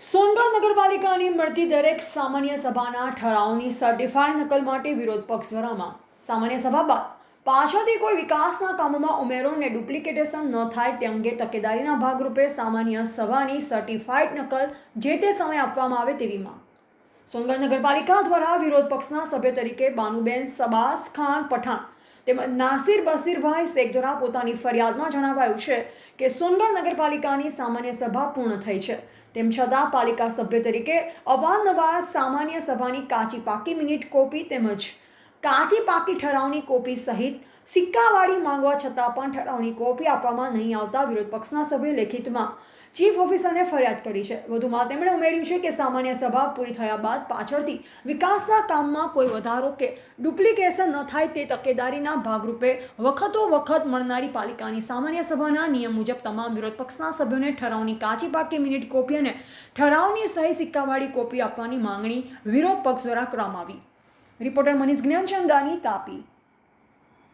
સોનગઢ નગરપાલિકાની મળતી દરેક સામાન્ય સભાના ઠરાવની સર્ટિફાઈડ નકલ માટે વિરોધ પક્ષ દ્વારામાં સામાન્ય સભા બાદ પાછળથી કોઈ વિકાસના કામોમાં ઉમેરો ને ડુપ્લિકેટેશન ન થાય તે અંગે તકેદારીના ભાગરૂપે સામાન્ય સભાની સર્ટિફાઈડ નકલ જે તે સમયે આપવામાં આવે તેવી માંગ સોનગઢ નગરપાલિકા દ્વારા વિરોધ પક્ષના સભ્ય તરીકે બાનુબેન સબાસ ખાન પઠાણ તેમજ નાસિર બસીરભાઈ શેખ પોતાની ફરિયાદમાં જણાવાયું છે કે સોનગઢ નગરપાલિકાની સામાન્ય સભા પૂર્ણ થઈ છે. તેમ છતાં પાલિકા સભ્ય તરીકે અવારનવાર સામાન્ય સભાની કાચી પાકી મિનિટ કોપી તેમજ કાચી પાકી ઠરાવની કોપી સહિત સિક્કાવાળી માંગવા છતાં પણ ઠરાવની કોપી આપવામાં નહીં આવતા વિરોધ પક્ષના સભ્ય લેખિતમાં ચીફ ઓફિસરને ફરિયાદ કરી છે. વધુમાં તેમણે ઉમેર્યું છે કે સામાન્ય સભા પૂરી થયા બાદ પાછળથી વિકાસના કામમાં કોઈ વધારો કે ડુપ્લિકેશન ન થાય તે તકેદારીના ભાગરૂપે વખતો વખત મળનારી પાલિકાની સામાન્ય સભાના નિયમ મુજબ તમામ વિરોધ પક્ષના સભ્યોને ઠરાવની કાચી પાકી મિનિટ કોપી અને ઠરાવની સહી સિક્કાવાળી કોપી આપવાની માંગણી વિરોધ પક્ષ દ્વારા કરવામાં આવી. રિપોર્ટર મનીષ જ્ઞાનચંદાની તાપી